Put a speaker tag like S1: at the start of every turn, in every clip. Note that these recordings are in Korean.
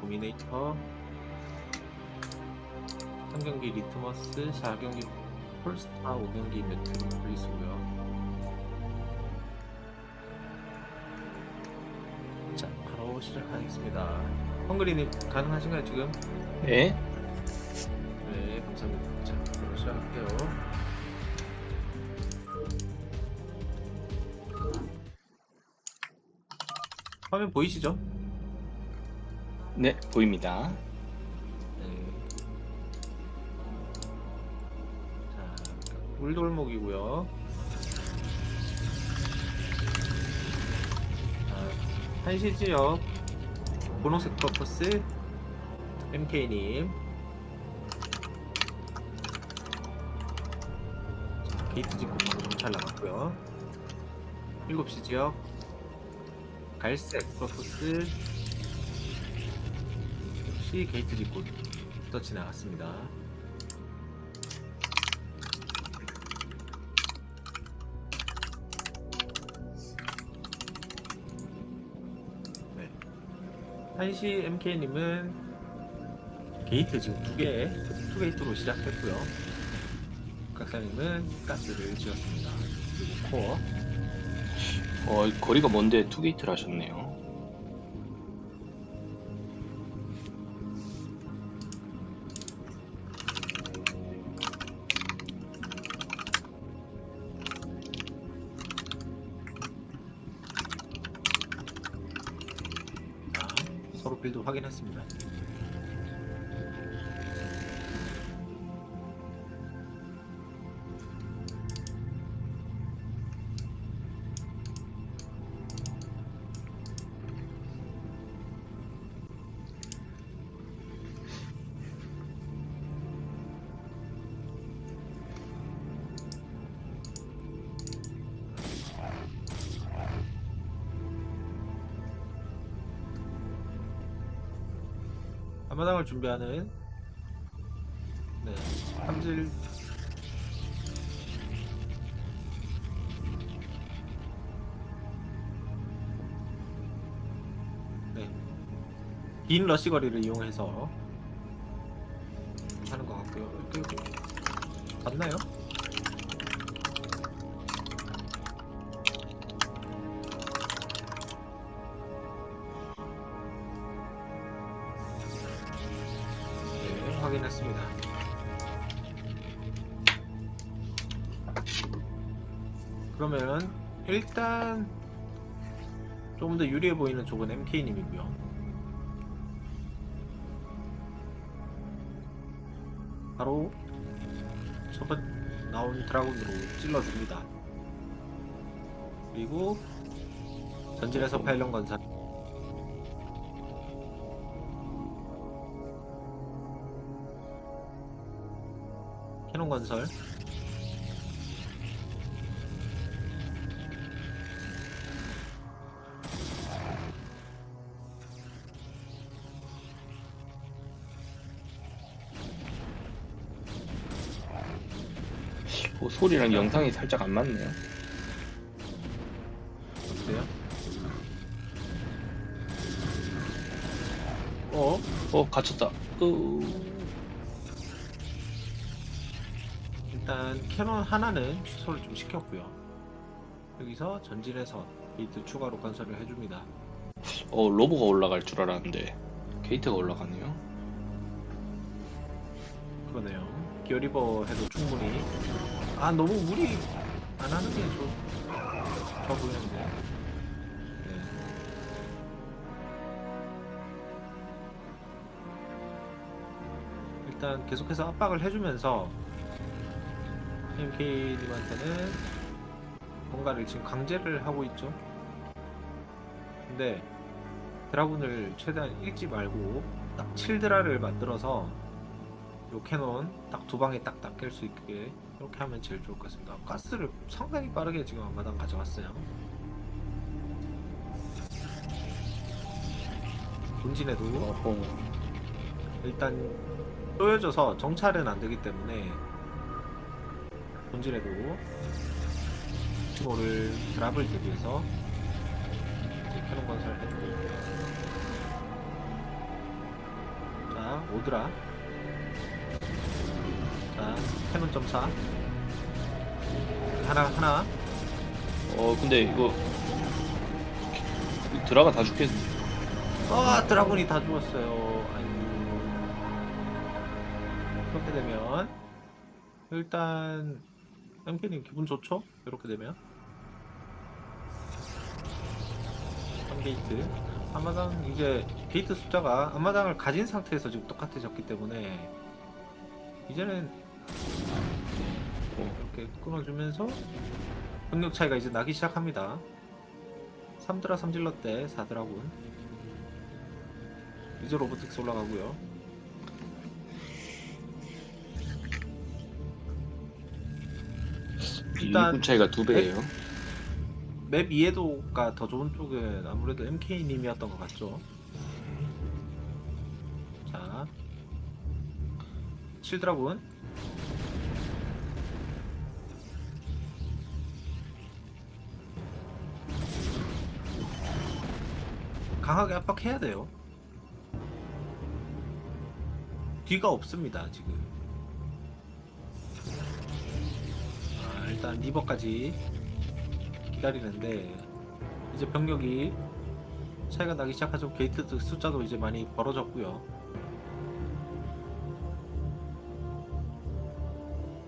S1: 도미네이터 3경기 리트머스 4경기 폴스타 5경기 매트로폴리스고요 자 바로 시작하겠습니다 헝그리님 가능하신가요 지금?
S2: 네.
S1: 네 감사합니다 자 바로 시작할게요 화면 보이시죠?
S2: 네, 보입니다.
S1: 네. 자, 꿀돌목이고요. 자, 한시 지역 분홍색 퍼포스 MK님. 자, 게이트 짓고 바로 정찰 나갔고요. 7시 지역 갈색 퍼포스 역시 게이트 짓고 터치 나갔습니다. 네. 한시 MK님은 게이트 지금 두 개, 투 게이트로 시작했고요. 각사님은 가스를 지었습니다. 그리고 코어.
S2: 어, 거리가 먼데 투게이트를 하셨네요.
S1: 빌드 확인했습니다. 앞마당을 준비하는 네, 삼질 네, 긴 러시 거리를 이용해서 하는 것 같고요. 여기. 맞나요? 확인했습니다. 그러면 일단 조금 더 유리해 보이는 쪽은 MK님이고요. 바로 첫번 나온 드라군으로 찔러줍니다. 그리고 전진에서 파일럿 건설 건설
S2: 어, 소리랑 영상이 살짝 안 맞네요.
S1: 어때요? 어?
S2: 어, 갇혔다. 으...
S1: 일단 캐논 하나는 취소를 좀 시켰고요. 여기서 전진해서 게이트 추가로 건설을 해줍니다.
S2: 어, 로보가 올라갈 줄 알았는데 게이트가 올라가네요.
S1: 그러네요. 기어리버 해도 충분히 아 너무 무리 안 하는 게 좋, 좋아 보이는데. 네. 일단 계속해서 압박을 해주면서 MK님한테는 뭔가를 지금 강제를 하고 있죠. 근데 드라군을 최대한 읽지 말고 딱 7드라를 만들어서 요 캐논 딱 두 방에 딱딱 깰수 있게 이렇게 하면 제일 좋을 것 같습니다. 가스를 상당히 빠르게 지금 앞마당 가져갔어요. 본진에도
S2: 어허.
S1: 일단 쪼여져서 정찰은 안 되기 때문에 본진에도 치모를 드랍을 대비해서 이제 캐논 건설 해주고 있고요. 오드라. 자 캐논 점사. 하나 하나.
S2: 어 근데 이거 드라가 다 죽겠네.
S1: 아 드라군이 다 죽었어요. 아이고. 그렇게 되면 일단 엠케님 기분 좋죠? 이렇게 되면? 3게이트. 앞마당 이제 게이트 숫자가 앞마당을 가진 상태에서 지금 똑같아졌기 때문에 이제는
S2: 어,
S1: 이렇게 끊어주면서 능력 차이가 이제 나기 시작합니다. 3드라 3질러 때 4드라군. 이제 로보틱스 올라가고요 일단
S2: 일꾼 차이가 두 배예요.
S1: 맵 이해도가 더 좋은 쪽은 아무래도 MK님이었던 것 같죠? 자 7드라군 강하게 압박해야 돼요. 뒤가 없습니다 지금 일단 리버까지 기다리는데 이제 병력이 차이가 나기 시작하죠. 게이트 숫자도 이제 많이 벌어졌고요.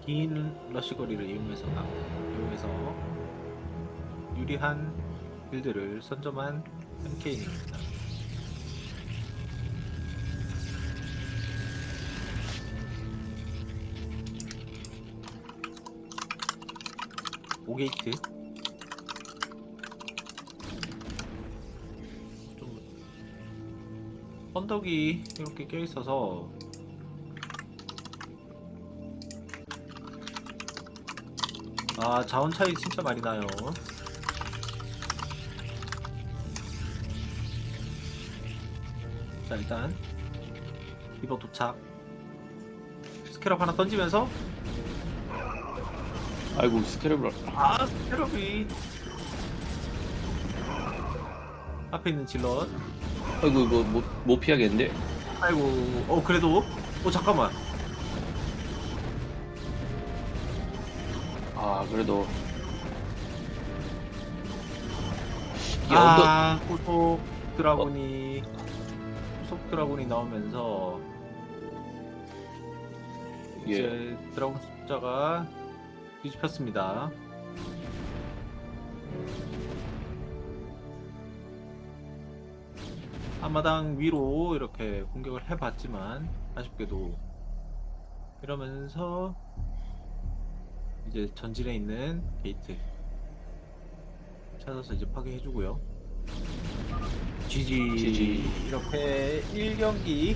S1: 긴 러시 거리를 이용해서 나- 이용해서 유리한 빌드를 선점한 MK입니다 오게이트 좀 언덕이 이렇게 껴 있어서 아 자원 차이 진짜 많이 나요. 자 일단 리버 도착. 스캐럽 하나 던지면서
S2: 아이고 스케럽을
S1: 아 스캐럽이. 앞에 있는 질럿.
S2: 아이고 이거 못, 못 피하겠는데.
S1: 아이고 어 그래도? 어 잠깐만.
S2: 아 그래도. 이게
S1: 아 후속 드라군이 후속 드라군이 나오면서
S2: 예.
S1: 이제 드라군 숫자가 뒤집혔습니다. 앞마당 위로 이렇게 공격을 해봤지만 아쉽게도 이러면서 이제 전진에 있는 게이트 찾아서 이제 파괴해주고요.
S2: GG.
S1: 이렇게 1경기